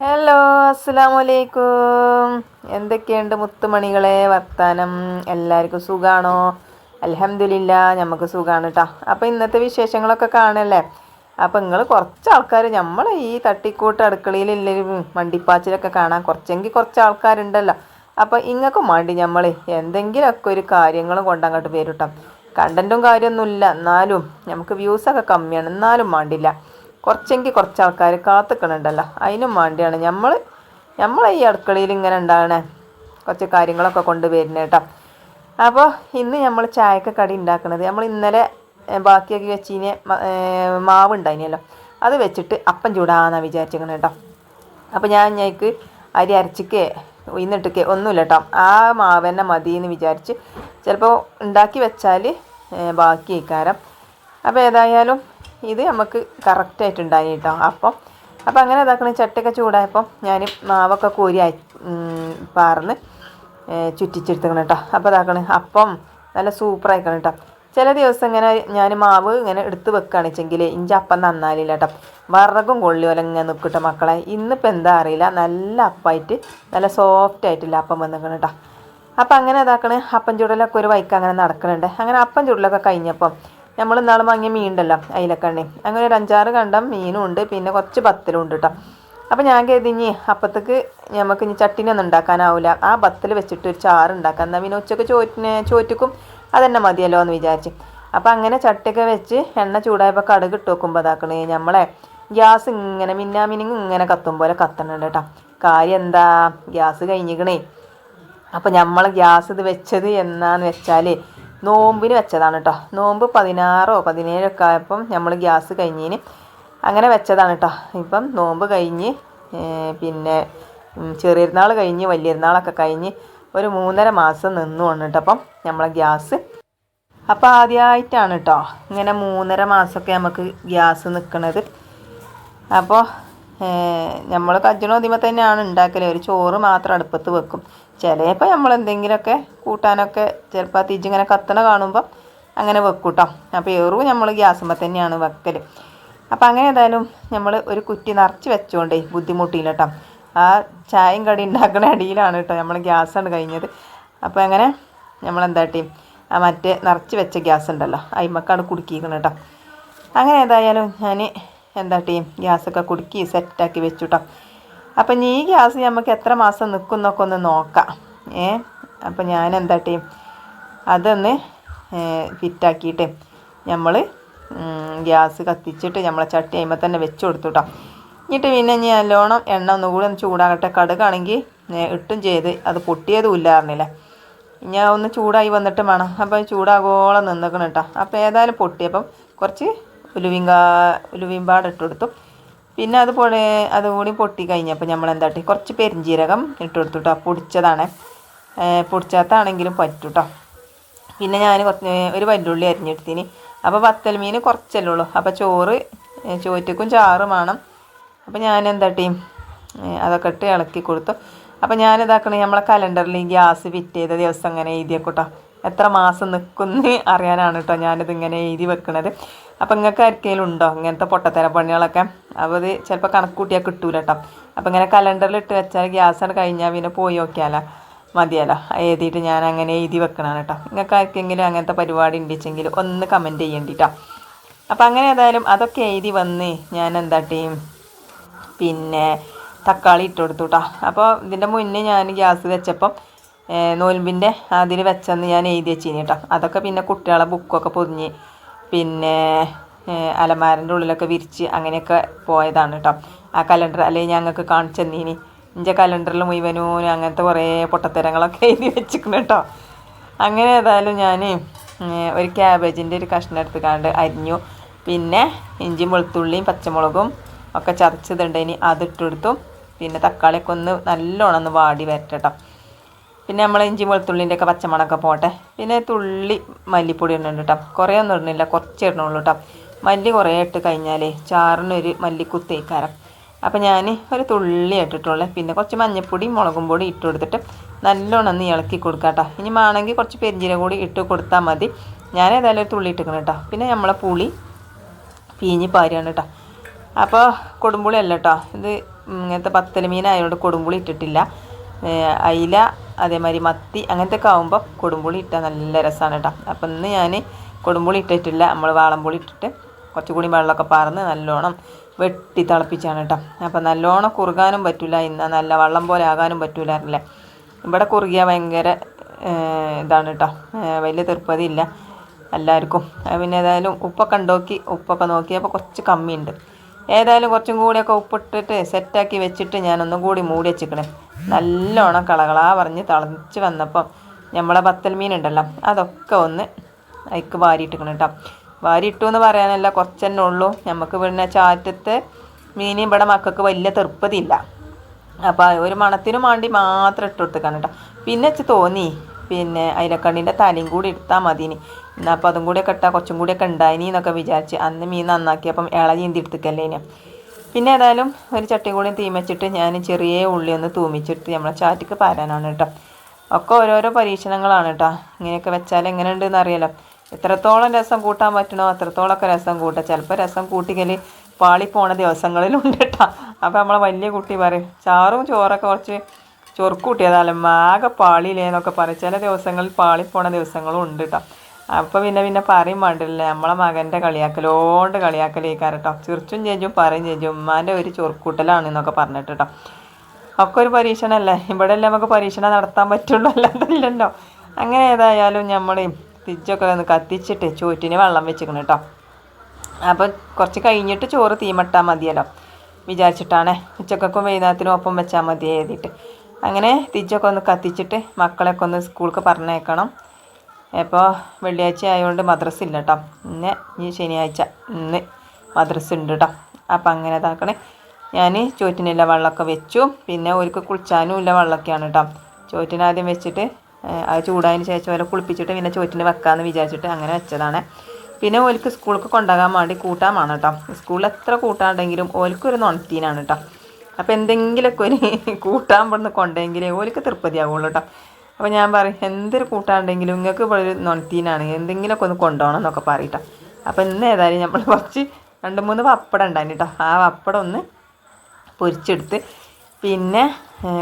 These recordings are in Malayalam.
ഹലോ അസ്സലാമലൈക്കും എന്തൊക്കെയുണ്ട് മുത്തുമണികളെ? വർത്താനം. എല്ലാവർക്കും സുഖാണോ? അലഹമില്ല നമുക്ക് സുഖമാണ് കേട്ടോ അപ്പോൾ ഇന്നത്തെ വിശേഷങ്ങളൊക്കെ കാണല്ലേ? അപ്പോൾ നിങ്ങൾ കുറച്ച് ആൾക്കാർ നമ്മൾ ഈ തട്ടിക്കൂട്ട് അടുക്കളയിലെല്ലാവരും മണ്ടിപ്പാച്ചിലൊക്കെ കാണാൻ കുറച്ചെങ്കിൽ കുറച്ച് ആൾക്കാരുണ്ടല്ലോ അപ്പോൾ ഇങ്ങൾക്കും വേണ്ടി നമ്മൾ എന്തെങ്കിലുമൊക്കെ ഒരു കാര്യങ്ങളും കൊണ്ടങ്ങോട്ട് വരും കേട്ടോ കണ്ടന്റും കാര്യമൊന്നുമില്ല എന്നാലും നമുക്ക് വ്യൂസൊക്കെ കമ്മിയാണ്. എന്നാലും വേണ്ടില്ല കുറച്ചെങ്കിൽ കുറച്ച് ആൾക്കാർ കാത്തുക്കണുണ്ടല്ലോ. അതിനും വേണ്ടിയാണ് നമ്മൾ നമ്മൾ ഈ അടുക്കളയിൽ ഇങ്ങനെ ഉണ്ടാകണേ കുറച്ച് കാര്യങ്ങളൊക്കെ കൊണ്ടുവരുന്നത് കേട്ടോ അപ്പോൾ ഇന്ന് നമ്മൾ ചായക്ക് കടി ഉണ്ടാക്കുന്നത് നമ്മൾ ഇന്നലെ ബാക്കിയൊക്കെ വെച്ചിന് മാവ് ഉണ്ടായിനല്ലോ അത് വെച്ചിട്ട് അപ്പം ചൂടാന്നാണ് വിചാരിച്ചിരിക്കണം കേട്ടോ അപ്പോൾ ഞാൻ ഞങ്ങൾക്ക് അരി അരച്ചിക്കേ ഉയർന്നിട്ടൊക്കെ ഒന്നുമില്ല കേട്ടോ ആ മാവ് തന്നെ മതി എന്ന് വിചാരിച്ച് ചിലപ്പോൾ ഉണ്ടാക്കി വെച്ചാൽ ബാക്കി ഇക്കാരം അപ്പോൾ ഏതായാലും ഇത് നമുക്ക് കറക്റ്റായിട്ട് ഉണ്ടായി കേട്ടോ അപ്പം അപ്പോൾ അങ്ങനെ ഇതാക്കണ. ചട്ടയൊക്കെ ചൂടായപ്പോൾ ഞാൻ മാവൊക്കെ കോരി പാർന്ന് ചുറ്റിച്ചെടുത്തേക്കണം കേട്ടോ അപ്പോൾ ഇതാക്കണ. അപ്പം നല്ല സൂപ്പർ ആയിക്കണം കേട്ടോ ചില ദിവസം ഇങ്ങനെ ഞാൻ മാവ് ഇങ്ങനെ എടുത്ത് വെക്കുകയാണ് വെച്ചെങ്കിൽ ഇഞ്ചി അപ്പം നന്നാലില്ല കേട്ടോ വറകും കൊള്ളി കൊള്ളിയോല ഇങ്ങനെ നിൽക്കട്ടെ മക്കളെ. ഇന്നിപ്പോൾ എന്താ അറിയില്ല. നല്ല അപ്പമായിട്ട് നല്ല സോഫ്റ്റ് ആയിട്ടില്ല അപ്പം വന്നിക്കണം കേട്ടോ അപ്പം അങ്ങനെ ഇതാക്കണേ. അപ്പം ചുടലൊക്കെ ഒരു വൈക്ക് അങ്ങനെ നടക്കണുണ്ട്. അങ്ങനെ അപ്പം ചുടലൊക്കെ കഴിഞ്ഞപ്പം നമ്മൾ ഇന്നാൾ വാങ്ങിയ മീനുണ്ടല്ലോ അയിലക്കണ്ണി. അങ്ങനെ ഒരു അഞ്ചാറ് കണ്ടം മീനും ഉണ്ട് പിന്നെ കുറച്ച് ബത്തലും ഉണ്ട് കേട്ടോ അപ്പം ഞാൻ കരുതിഞ്ഞ് അപ്പത്തേക്ക് നമുക്ക് ഇനി ചട്ടിനൊന്നും ഉണ്ടാക്കാനാവില്ല ആ ബത്തൽ വെച്ചിട്ട് ഒരു ചാറ് ഉണ്ടാക്കാം. എന്നാൽ പിന്നെ ഉച്ചയ്ക്ക് ചോറ്റിന് ചോറ്റിക്കും അതന്നെ മതിയല്ലോ എന്ന് വിചാരിച്ച്. അപ്പം അങ്ങനെ ചട്ടിയൊക്കെ വെച്ച് എണ്ണ ചൂടായപ്പോൾ കടുക് ഇട്ട് വെക്കുമ്പോൾ അതാക്കണേ നമ്മളെ ഗ്യാസ് ഇങ്ങനെ മിന്നാമിനിങ് ഇങ്ങനെ കത്തും പോലെ കത്തണുണ്ട് കേട്ടോ കാര്യം എന്താ? ഗ്യാസ് കഴിഞ്ഞിക്കണേ. അപ്പം നമ്മൾ ഗ്യാസ് ഇത് വെച്ചത് എന്നാന്ന് വെച്ചാൽ നോമ്പിന് വെച്ചതാണ് കേട്ടോ നോമ്പ് പതിനാറോ പതിനേഴോ ഒക്കെ ആയപ്പം നമ്മൾ ഗ്യാസ് കഴിഞ്ഞിന്. അങ്ങനെ വെച്ചതാണ് കേട്ടോ ഇപ്പം നോമ്പ് കഴിഞ്ഞ് പിന്നെ ചെറിയരുന്നാൾ കഴിഞ്ഞ് വലിയരുന്നാളൊക്കെ കഴിഞ്ഞ് ഒരു മൂന്നര മാസം നിന്നു വന്നിട്ട് അപ്പം നമ്മളെ ഗ്യാസ്. അപ്പോൾ ആദ്യമായിട്ടാണ് കേട്ടോ ഇങ്ങനെ മൂന്നര മാസമൊക്കെ നമുക്ക് ഗ്യാസ് നിൽക്കുന്നത് അപ്പോൾ നമ്മൾ കജ്ജണോദിമ തന്നെയാണ് ഉണ്ടാക്കൽ ഒരു ചോറ് മാത്രം അടുപ്പത്ത് വെക്കും. ചിലപ്പോൾ നമ്മൾ എന്തെങ്കിലുമൊക്കെ കൂട്ടാനൊക്കെ ചിലപ്പോൾ തിരിച്ചിങ്ങനെ കത്തണ കാണുമ്പോൾ അങ്ങനെ വെക്കും കേട്ടോ അപ്പോൾ ഏറും നമ്മൾ ഗ്യാസുമ്പോൾ തന്നെയാണ് വെക്കൽ അപ്പോൾ അങ്ങനെ ഏതായാലും നമ്മൾ ഒരു കുറ്റി നിറച്ച് വെച്ചുകൊണ്ടേ ബുദ്ധിമുട്ടിയില്ല കേട്ടോ ആ ചായയും കടി ഉണ്ടാക്കുന്ന അടിയിലാണ് കേട്ടോ നമ്മൾ ഗ്യാസാണ് കഴിഞ്ഞത്. അപ്പോൾ അങ്ങനെ നമ്മൾ എന്താട്ടി ആ മറ്റേ നിറച്ച് വെച്ച ഗ്യാസ് ഉണ്ടല്ലോ അയിമക്കാണ് കുടുക്കിയിരിക്കണം കേട്ടോ അങ്ങനെ ഏതായാലും ഞാൻ എന്താ ടീം ഗ്യാസൊക്കെ കുടുക്കി സെറ്റാക്കി വെച്ചു കേട്ടോ അപ്പം ഈ ഗ്യാസ് നമുക്ക് എത്ര മാസം നിൽക്കും എന്നൊക്കെ ഒന്ന് നോക്കാം. ഏ? അപ്പം ഞാൻ എന്താ ടീം അതൊന്ന് ഫിറ്റാക്കിയിട്ട് നമ്മൾ ഗ്യാസ് കത്തിച്ചിട്ട് നമ്മളെ ചട്ടി കഴിയുമ്പോൾ തന്നെ വെച്ച് കൊടുത്തു എന്നിട്ട് പിന്നെ ഞാൻ നല്ലോണം എണ്ണ ഒന്നുകൂടി ഒന്ന് ചൂടാകട്ടെ. കടുകാണെങ്കിൽ ഇട്ടും ചെയ്ത്. അത് പൊട്ടിയതും ഇല്ലായിരുന്നില്ലേ ഞാൻ ഒന്ന് ചൂടായി വന്നിട്ട് വേണം. അപ്പോൾ ചൂടാകോളം നിന്നിക്കണം കേട്ടോ അപ്പോൾ ഏതായാലും പൊട്ടിയപ്പം കുറച്ച് ഉലുവിങ്കാ ഉലുവിമ്പാട് ഇട്ട് കൊടുത്തു. പിന്നെ അതുപോലെ അതുകൂടി പൊട്ടി കഴിഞ്ഞപ്പോൾ നമ്മൾ എന്താട്ടി കുറച്ച് പെരിഞ്ജീരകം ഇട്ട് കൊടുത്തു പൊടിച്ചതാണ് പൊടിച്ചാത്താണെങ്കിലും പറ്റൂട്ടോ. പിന്നെ ഞാൻ കുറച്ച് ഒരു വല്ലുള്ളി അരിഞ്ഞെടുത്തിന്. അപ്പോൾ വത്തൽ മീൻ കുറച്ചല്ലേ ഉള്ളൂ. അപ്പോൾ ചോറ് ചോറ്റക്കും ചാറും വേണം. അപ്പോൾ ഞാൻ എന്താട്ടി അതൊക്കെ ഇട്ട് ഇളക്കി കൊടുത്തു. അപ്പോൾ ഞാൻ ഇതാക്കണേ നമ്മളെ കലണ്ടറിൽ ഗ്യാസ് ഫിറ്റ് ചെയ്ത ദിവസം അങ്ങനെ എഴുതിയേക്കൂട്ടോ. എത്ര മാസം നിൽക്കുന്നു അറിയാനാണ് കേട്ടോ ഞാനിത് ഇങ്ങനെ എഴുതി വെക്കുന്നത് അപ്പോൾ നിങ്ങൾക്ക് ആർക്കെങ്കിലും ഉണ്ടോ ഇങ്ങനത്തെ പൊട്ടത്തര പണികളൊക്കെ? അപ്പോൾ അത് ചിലപ്പോൾ കണക്ക് കൂട്ടിയാൽ കിട്ടൂല കേട്ടോ അപ്പോൾ ഇങ്ങനെ കലണ്ടറിൽ ഇട്ട് വെച്ചാൽ ഗ്യാസ് കഴിഞ്ഞാൽ പിന്നെ പോയി നോക്കിയാലോ? മതിയല്ലോ. എഴുതിയിട്ട് ഞാൻ അങ്ങനെ എഴുതി വെക്കണതാണ് കേട്ടോ നിങ്ങൾക്ക് ആർക്കെങ്കിലും അങ്ങനത്തെ പരിപാടി ഉണ്ടെച്ചെങ്കിൽ ഒന്ന് കമന്റ് ചെയ്യേണ്ടിട്ടോ അപ്പം അങ്ങനെ ഏതായാലും അതൊക്കെ എഴുതി വന്ന് ഞാൻ എന്താട്ടി പിന്നെ തക്കാളി ഇട്ട് കൊടുത്തു കേട്ടോ അപ്പോൾ ഇതിന്റെ മുന്നേ ഞാൻ ഗ്യാസ് വെച്ചപ്പം നോൽമ്പിന്റെ അതിൽ വെച്ചെന്ന് ഞാൻ എഴുതി വെച്ചിനി കേട്ടോ അതൊക്കെ പിന്നെ കുട്ടികളെ ബുക്കൊക്കെ പൊതിഞ്ഞ് പിന്നെ അലമാരന്റെ ഉള്ളിലൊക്കെ വിരിച്ച് അങ്ങനെയൊക്കെ പോയതാണ് കേട്ടോ ആ കലണ്ടർ അല്ലെങ്കിൽ ഞങ്ങൾക്ക് കാണിച്ചു തന്നീനി. ഇന്റെ കലണ്ടറിൽ മുഴുവനും അങ്ങനത്തെ കുറേ പൊട്ടത്തരങ്ങളൊക്കെ എഴുതി വെച്ചിരിക്കുന്നു കേട്ടോ അങ്ങനെ ഏതായാലും ഞാൻ ഒരു ക്യാബേജിന്റെ ഒരു കഷ്ണം എടുത്ത് കണ്ട് അരിഞ്ഞു. പിന്നെ ഇഞ്ചിയും വെളുത്തുള്ളിയും പച്ചമുളകും ഒക്കെ ചതച്ചതുണ്ട്. ഇനി അതിട്ടെടുത്തു പിന്നെ തക്കാളിയൊക്കെ ഒന്ന് നല്ലോണം ഒന്ന് വാടി വരട്ടെ കേട്ടോ പിന്നെ നമ്മൾ ഇഞ്ചി വെളുത്തുള്ളിന്റെ ഒക്കെ പച്ചമണമൊക്കെ പോട്ടെ. പിന്നെ തുള്ളി മല്ലിപ്പൊടി ഇടുന്നുണ്ട് കേട്ടോ കുറേ ഒന്നും ഇടുന്നില്ല. കുറച്ച് ഇടണുള്ളൂ കേട്ടോ മല്ലി കുറേ ഇട്ട് കഴിഞ്ഞാലേ ചാറിനൊരു മല്ലിക്കുത്തേക്കാരം അപ്പോൾ ഞാൻ ഒരു തുള്ളി ഇട്ടിട്ടുള്ളത് പിന്നെ കുറച്ച് മഞ്ഞൾപ്പൊടി മുളകും പൊടി ഇട്ട് കൊടുത്തിട്ട് നല്ലോണം ഒന്ന് ഇളക്കി കൊടുക്കാം കേട്ടോ ഇനി വേണമെങ്കിൽ കുറച്ച് പെരിഞ്ചീരം കൂടി ഇട്ട് കൊടുത്താൽ മതി. ഞാൻ ഏതായാലും ഒരു തുള്ളി ഇട്ടിക്കണം കേട്ടോ പിന്നെ നമ്മളെ പുളി പീഞ്ഞ് പാരിയാണ് കേട്ടോ അപ്പോൾ കൊടുമ്പുളി അല്ല കേട്ടോ ഇത് ഇങ്ങനത്തെ പത്തൽ മീനായതുകൊണ്ട് കൊടുമ്പുളി ഇട്ടിട്ടില്ല. അയില അതേമാതിരി മത്തി അങ്ങനത്തെ ഒക്കെ ആകുമ്പോൾ കൊടുമ്പുളി ഇട്ടാൽ നല്ല രസമാണ് കേട്ടോ അപ്പം ഇന്ന് ഞാൻ കൊടുമ്പുളി ഇട്ടിട്ടില്ല. നമ്മൾ വാളംപുളി ഇട്ടിട്ട് കുറച്ചുകൂടി വെള്ളമൊക്കെ പാർന്ന് നല്ലോണം വെട്ടി തിളപ്പിച്ചാണ് കേട്ടോ അപ്പം നല്ലോണം കുറുകാനും പറ്റില്ല ഇന്ന് നല്ല വെള്ളം പോലെ ആകാനും പറ്റില്ലായിരുന്നില്ല ഇവിടെ കുറുകിയ ഭയങ്കര ഇതാണ് കേട്ടോ വലിയ തീർപ്പതില്ല എല്ലാവർക്കും പിന്നെ ഏതായാലും ഉപ്പൊക്കെ ഉണ്ടോക്കി ഉപ്പൊക്കെ നോക്കിയപ്പോൾ കുറച്ച് കമ്മിയുണ്ട്. ഏതായാലും കുറച്ചും കൂടിയൊക്കെ ഉപ്പിട്ടിട്ട് സെറ്റാക്കി വെച്ചിട്ട് ഞാൻ ഒന്നും കൂടി മൂടി വെച്ചിക്കണേ. നല്ലോണം കളകളാ പറഞ്ഞ് തിളച്ച് വന്നപ്പം നമ്മളെ ബത്തൽ മീൻ ഉണ്ടല്ലോ അതൊക്കെ ഒന്ന് അതിക്ക് വാരിയിട്ടിക്കണം കേട്ടോ വാരിയിട്ടു എന്ന് പറയാനല്ല കുറച്ച് തന്നെ ഉള്ളൂ. നമുക്ക് പിന്നെ ചാറ്റത്തെ മീൻ ഇവിടെ മക്കൾക്ക് വലിയ തെറുപ്പതില്ല. അപ്പോൾ ഒരു മണത്തിനും വേണ്ടി മാത്രം ഇട്ട് കൊടുത്തേക്കാണ് കേട്ടോ പിന്നെ വെച്ച് തോന്നി പിന്നെ അയിലക്കണ്ണിന്റെ തലയും കൂടി എടുത്താൽ മതിനി. എന്നാൽ അപ്പോൾ അതും കൂടിയൊക്കെ ഇട്ടാൽ കുറച്ചും കൂടിയൊക്കെ ഉണ്ടായിനി എന്നൊക്കെ വിചാരിച്ച്. അന്ന് മീൻ നന്നാക്കിയപ്പം ഇള ചീന്തി എടുത്തേക്കല്ലേ ഇനി പിന്നെ ഏതായാലും ഒരു ചട്ടി കൂടി തീമച്ചിട്ട് ഞാൻ ചെറിയ ഉള്ളി ഒന്ന് തൂമിച്ചിട്ട് നമ്മളെ ചാറ്റിക്ക് പാരാനാണ് കേട്ടോ. ഒക്കെ ഓരോരോ പരീക്ഷണങ്ങളാണ് കേട്ടോ. ഇങ്ങനെയൊക്കെ വെച്ചാൽ എങ്ങനെ ഉണ്ടെന്ന് അറിയാലോ. എത്രത്തോളം രസം കൂട്ടാൻ പറ്റണോ അത്രത്തോളമൊക്കെ രസം കൂട്ടുക ചിലപ്പോൾ രസം കൂട്ടിക്കൽ പാളിപ്പോണ ദിവസങ്ങളിലുണ്ട് കേട്ടോ. അപ്പോൾ നമ്മളെ വലിയ കുട്ടി പറയും ചാറും ചോറൊക്കെ കുറച്ച് ചൊറുക്കൂട്ടിയതാലും ആകെ പാളിയില്ലേ എന്നൊക്കെ പറയും. ചില ദിവസങ്ങളിൽ പാളിപ്പോണ ദിവസങ്ങളും ഉണ്ട് കേട്ടോ. അപ്പോൾ പിന്നെ പിന്നെ പറയും വേണ്ടില്ല. നമ്മളെ മകന്റെ കളിയാക്കലോണ്ട് കളിയാക്കലേ കേട്ടോ ചിർച്ചും ചേഞ്ചും പറയും ചേഞ്ചും. ഉമ്മാന്റെ ഒരു ചൊറുക്കൂട്ടലാണ് എന്നൊക്കെ പറഞ്ഞിട്ട് കേട്ടോ ഒക്കെ ഒരു പരീക്ഷണമല്ലേ ഇവിടെ അല്ലേ നമുക്ക് പരീക്ഷണം നടത്താൻ പറ്റുള്ളൂ അല്ലാതല്ലോ അങ്ങനെ ഏതായാലും നമ്മൾ തിരിച്ചൊക്കെ ഒന്ന് കത്തിച്ചിട്ട് ചോറ്റിന് വെള്ളം വെച്ചിക്കണം കേട്ടോ അപ്പോൾ കുറച്ച് കഴിഞ്ഞിട്ട് ചോറ് തീമട്ടാൽ മതിയല്ലോ. വിചാരിച്ചിട്ടാണ്. ഉച്ചക്കൊക്കെ വൈകുന്നേരത്തിനും ഒപ്പം വെച്ചാൽ മതി എഴുതിയിട്ട് അങ്ങനെ തിരിച്ചൊക്കെ ഒന്ന് കത്തിച്ചിട്ട് മക്കളെയൊക്കെ ഒന്ന് സ്കൂൾക്ക് പറഞ്ഞേക്കണം ഇപ്പോൾ വെള്ളിയാഴ്ച ആയതുകൊണ്ട് മദ്രസ ഇല്ല കേട്ടോ ഇന്ന് ഈ ശനിയാഴ്ച ഇന്ന് മദ്രസ ഉണ്ട് കേട്ടോ അപ്പം അങ്ങനെ ഇതാക്കണേ. ഞാൻ ചോറ്റിനുള്ള വെള്ളമൊക്കെ വെച്ചു. പിന്നെ ഒരിക്കൽ കുളിച്ചാനും ഇല്ല വെള്ളമൊക്കെയാണ് കേട്ടോ ചോറ്റിന് ആദ്യം വെച്ചിട്ട് അത് ചൂടായതിന് ശേഷം വരെ കുളിപ്പിച്ചിട്ട് പിന്നെ ചോറ്റിന് വെക്കാമെന്ന് വിചാരിച്ചിട്ട് അങ്ങനെ വെച്ചതാണ്. പിന്നെ ഓൽക്ക് സ്കൂൾക്ക് കൊണ്ടുപോകാൻ വേണ്ടി കൂട്ടാമാണ് കേട്ടോ സ്കൂളിൽ എത്ര കൂട്ടാണ്ടെങ്കിലും ഓൽക്കൊരു നൊണത്തീനാണ് കേട്ടോ അപ്പോൾ എന്തെങ്കിലുമൊക്കെ ഒരു കൂട്ടാൻ ഇവിടുന്ന് കൊണ്ടെങ്കിലേ ഓൽക്ക് തൃപ്തിയാവുള്ളൂ കേട്ടോ അപ്പോൾ ഞാൻ പറയും എന്തൊരു കൂട്ടാണ്ടെങ്കിലും നിങ്ങൾക്ക് ഇവിടെ ഒരു നൊണത്തീനാണ്. എന്തെങ്കിലുമൊക്കെ ഒന്ന് കൊണ്ടുപോകണം എന്നൊക്കെ പറയട്ടോ. അപ്പോൾ ഇന്ന് ഏതായാലും നമ്മൾ കുറച്ച് രണ്ട് മൂന്ന് പപ്പടം ഉണ്ടായിരുന്നു കേട്ടോ ആ പപ്പടം ഒന്ന് പൊരിച്ചെടുത്ത് പിന്നെ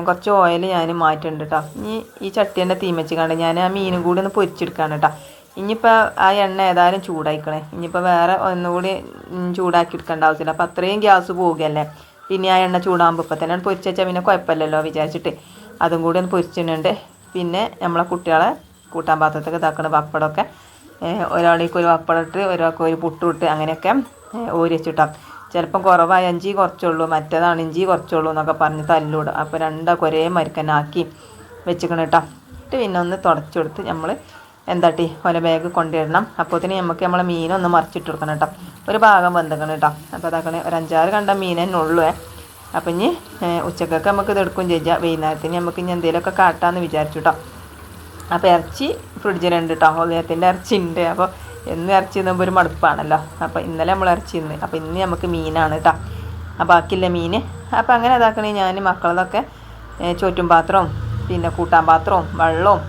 കുറച്ച് ഓയിൽ ഞാൻ മാറ്റുന്നുണ്ട് കേട്ടോ ഇനി ഈ ചട്ടീന്റെ തീമച്ച് കണ്ട് ഞാൻ ആ മീനും കൂടി ഒന്ന് പൊരിച്ചെടുക്കാണ് കേട്ടോ ഇനിയിപ്പോൾ ആ എണ്ണ ഏതായാലും ചൂടായിക്കണേ. ഇനിയിപ്പോൾ വേറെ ഒന്നുകൂടി ചൂടാക്കി എടുക്കേണ്ട ആവശ്യമില്ല. അപ്പോൾ അത്രയും ഗ്യാസ് പോവുകയല്ലേ. പിന്നെ ആ എണ്ണ ചൂടാകുമ്പോൾ ഇപ്പം തന്നെ പൊരിച്ചാൽ പിന്നെ കുഴപ്പമില്ലല്ലോ വിചാരിച്ചിട്ട്. അതും കൂടി ഒന്ന് പൊരിച്ചിട്ടുണ്ട്. പിന്നെ നമ്മളെ കുട്ടികളെ കൂട്ടാൻ പാത്രത്തൊക്കെ ഇതാക്കണ പപ്പടമൊക്കെ ഒരാളേക്ക് ഒരു പപ്പടം ഇട്ട് ഒരാൾക്ക് ഒരു പുട്ടും ഇട്ട് അങ്ങനെയൊക്കെ ഓരി വെച്ചിട്ടാം. ചിലപ്പം കുറവായ അഞ്ചി കുറച്ചുള്ളൂ മറ്റേതാണ് ഇഞ്ചി കുറച്ചുള്ളൂ എന്നൊക്കെ പറഞ്ഞ് തല്ലൂടും. അപ്പോൾ രണ്ടൊക്കെ ഒരേ മരിക്കനാക്കി വെച്ചിക്കണം കേട്ടോ എന്നിട്ട് പിന്നെ ഒന്ന് തുടച്ചു കൊടുത്ത് നമ്മൾ എന്താട്ടി ഒല ബാഗ് കൊണ്ടുവരണം. അപ്പോഴത്തേന് നമുക്ക് നമ്മളെ മീനൊന്ന് മറിച്ചിട്ട് കൊടുക്കണം കേട്ടോ ഒരു ഭാഗം വെന്തക്കണം കേട്ടോ അപ്പോൾ അതാക്കണേ ഒരു അഞ്ചാറ് കണ്ട മീൻ തന്നെ അപ്പം ഇനി ഉച്ചക്കൊക്കെ നമുക്ക് ഇത് എടുക്കും ചെയ്യാം. വൈകുന്നേരത്തിന് നമുക്ക് ഇനി എന്തെങ്കിലുമൊക്കെ കാട്ടാമെന്ന് വിചാരിച്ചു കേട്ടോ അപ്പോൾ ഇറച്ചി ഫ്രിഡ്ജിലുണ്ട് കേട്ടോ ഹോളിയത്തിന്റെ ഇറച്ചി ഉണ്ട് അപ്പോൾ എന്ന് ഇറച്ചി തിന്നുമ്പോൾ ഒരു മടുപ്പാണല്ലോ. അപ്പോൾ ഇന്നലെ നമ്മൾ ഇറച്ചി ഇന്ന് അപ്പോൾ ഇന്ന് നമുക്ക് മീനാണ് കേട്ടോ ആ ബാക്കിയുള്ള മീൻ അപ്പോൾ അങ്ങനെ ഇതാക്കണേ. ഞാൻ മക്കളതൊക്കെ ചോറ്റും പാത്രവും പിന്നെ കൂട്ടാൻ പാത്രവും വെള്ളവും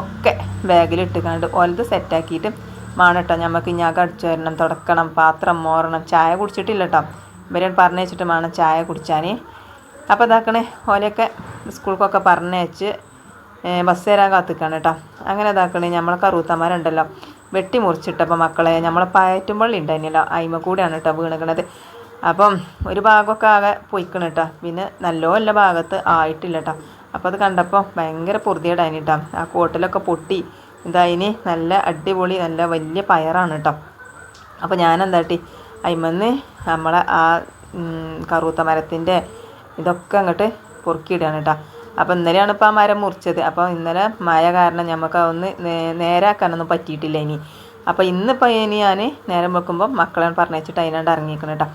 ഒക്കെ ബാഗിലിട്ട് കണ്ട് ഓലത് സെറ്റാക്കിയിട്ട് മാണട്ടോ നമുക്ക് ഞാൻ അടിച്ചു വരണം തുടക്കണം പാത്രം മോറണം ചായ കുടിച്ചിട്ടില്ല കേട്ടോ ഇവരെ പറഞ്ഞു വെച്ചിട്ട് വേണം ചായ കുടിച്ചാൻ അപ്പോൾ ഇതാക്കണേ ഓലെയൊക്കെ സ്കൂൾക്കൊക്കെ പറഞ്ഞയച്ച് ബസ് തരാൻ കാത്തിക്കാണ് കേട്ടോ. അങ്ങനെ ഇതാക്കണേ നമ്മളെ കറൂത്തമാരുണ്ടല്ലോ. വെട്ടി മുറിച്ചിട്ടപ്പോൾ മക്കളെ നമ്മളെ പയറ്റുമ്പള്ളി ഉണ്ടായിരുന്നല്ലോ അയിമ കൂടെയാണ് കേട്ടോ വീണക്കണത് അപ്പം ഒരു ഭാഗമൊക്കെ ആകെ പൊയ്ക്കണം കേട്ടോ. പിന്നെ നല്ലോ എല്ലാ ഭാഗത്ത് ആയിട്ടില്ല കേട്ടോ. അപ്പോൾ അത് കണ്ടപ്പോൾ ഭയങ്കര പൊറുതിയേടായിന് കേട്ടോ. ആ കോട്ടിലൊക്കെ പൊട്ടി ഇതായിന് നല്ല അടിപൊളി നല്ല വലിയ പയറാണ് കേട്ടോ. അപ്പോൾ ഞാൻ നമ്മൾ നമ്മളെ ആ കറുത്ത മരത്തിന്റെ ഇതൊക്കെ അങ്ങോട്ട് പൊറുക്കിയിടുകയാണ് കേട്ടോ. അപ്പോൾ ഇന്നലെയാണ് ഇപ്പോൾ ആ മരം മുറിച്ചത്. അപ്പോൾ ഇന്നലെ മഴ കാരണം നമുക്ക് അതൊന്ന് നേരാക്കാനൊന്നും പറ്റിയിട്ടില്ല ഇനി. അപ്പോൾ ഇന്നിപ്പോൾ ഇനി ഞാൻ നേരം വെക്കുമ്പോൾ മക്കളെ പറഞ്ഞിട്ട് അതിനാണ്ട് ഇറങ്ങിയിരിക്കണം കേട്ടോ.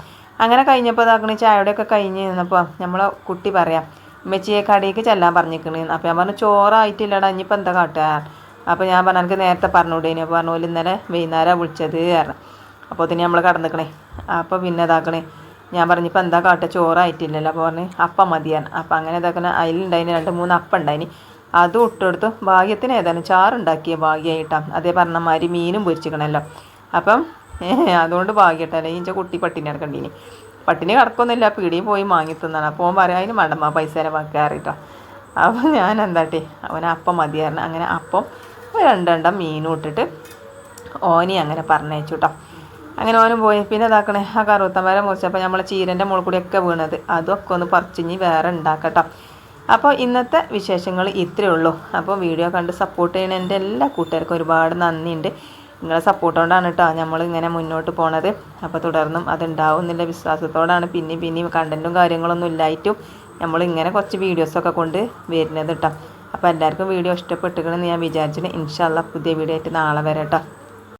അങ്ങനെ കഴിഞ്ഞപ്പോൾ ഇതാക്കണ ചായയുടെയൊക്കെ കഴിഞ്ഞ് നിന്നപ്പോൾ നമ്മളെ കുട്ടി പറയാം ഉമ്മച്ചിയെ കടയിലേക്ക് ചെല്ലാൻ പറഞ്ഞിരിക്കണേ അപ്പോൾ ഞാൻ പറഞ്ഞു ചോറായിട്ടില്ലടാ ഇനിയിപ്പോൾ എന്താ കാട്ടുക അപ്പോൾ ഞാൻ പറഞ്ഞു എനിക്ക് നേരത്തെ പറഞ്ഞു അപ്പോൾ പറഞ്ഞു ഇന്നലെ വൈകുന്നേരം വിളിച്ചത്. കാരണം അപ്പോൾ തന്നെ നമ്മൾ കടന്നിക്കണേ. അപ്പോൾ പിന്നെ ഇതാക്കണേ. ഞാൻ പറഞ്ഞിപ്പോൾ എന്താ കാട്ടുക ചോറായിട്ടില്ലല്ലോ. അപ്പോൾ പറഞ്ഞ് അപ്പം മതിയാണ് അപ്പം അങ്ങനെ ഇതാക്കണ. അതിലുണ്ടായിന് രണ്ട് മൂന്ന് അപ്പം ഉണ്ടായിന് അതും ഇട്ടെടുത്തു ഭാഗ്യത്തിന് ഏതായാലും ചാറുണ്ടാക്കിയ ഭാഗ്യമായിട്ടാണ് അതേ പറഞ്ഞ മാതിരി മീനും പൊരിച്ചിക്കണല്ലോ. അപ്പം അതുകൊണ്ട് ഭാഗ്യട്ടല്ലേ. ഇഞ്ച കുട്ടി പട്ടിണി കിടക്കണ്ടീനി. പട്ടിണി കിടക്കൊന്നുമില്ല. പീടിയും പോയി വാങ്ങി തിന്നാണ് അപ്പോൾ ഓൻ പറയാം അതിന് മടമ്മ പൈസ വെക്കാറിട്ടോ അപ്പോൾ ഞാൻ എന്താട്ടെ? അവൻ അപ്പം മതിയായിരുന്നു. അങ്ങനെ അപ്പം രണ്ട് രണ്ടെണ്ണം മീനും ഇട്ടിട്ട് ഓനി അങ്ങനെ പറഞ്ഞയച്ചു കേട്ടോ അങ്ങനെ ഓനും പോയി. പിന്നെ ഇതാക്കണേ ആ കറുത്തമരം മുറിച്ചപ്പോൾ നമ്മളെ ചീരന്റെ മുകളിൽ കൂടിയൊക്കെ വീണത്. അതൊക്കെ ഒന്ന് പറിച്ചിഞ്ഞ് വേറെ ഉണ്ടാക്കട്ടോ. അപ്പോൾ ഇന്നത്തെ വിശേഷങ്ങൾ ഇത്രയേ ഉള്ളൂ. അപ്പോൾ വീഡിയോ കണ്ട് സപ്പോർട്ട് ചെയ്യുന്ന എന്റെ എല്ലാ കൂട്ടുകാർക്കും ഒരുപാട് നന്ദിയുണ്ട്. നിങ്ങളെ സപ്പോർട്ട് കൊണ്ടാണ് കേട്ടോ നമ്മൾ ഇങ്ങനെ മുന്നോട്ട് പോണത്. അപ്പോൾ തുടർന്നും അതുണ്ടാവും എന്നുള്ള വിശ്വാസത്തോടാണ് പിന്നെയും പിന്നെയും കണ്ടന്റും കാര്യങ്ങളൊന്നും ഇല്ലായിട്ടും നമ്മൾ ഇങ്ങനെ കുറച്ച് വീഡിയോസൊക്കെ കൊണ്ട് വരുന്നത് കേട്ടോ. അപ്പോൾ എല്ലാവർക്കും വീഡിയോ ഇഷ്ടപ്പെട്ടിക്കണമെന്ന് ഞാൻ വിചാരിച്ചിട്ട് ഇൻഷാല്ല പുതിയ വീഡിയോ ആയിട്ട് നാളെ വരാം കേട്ടോ.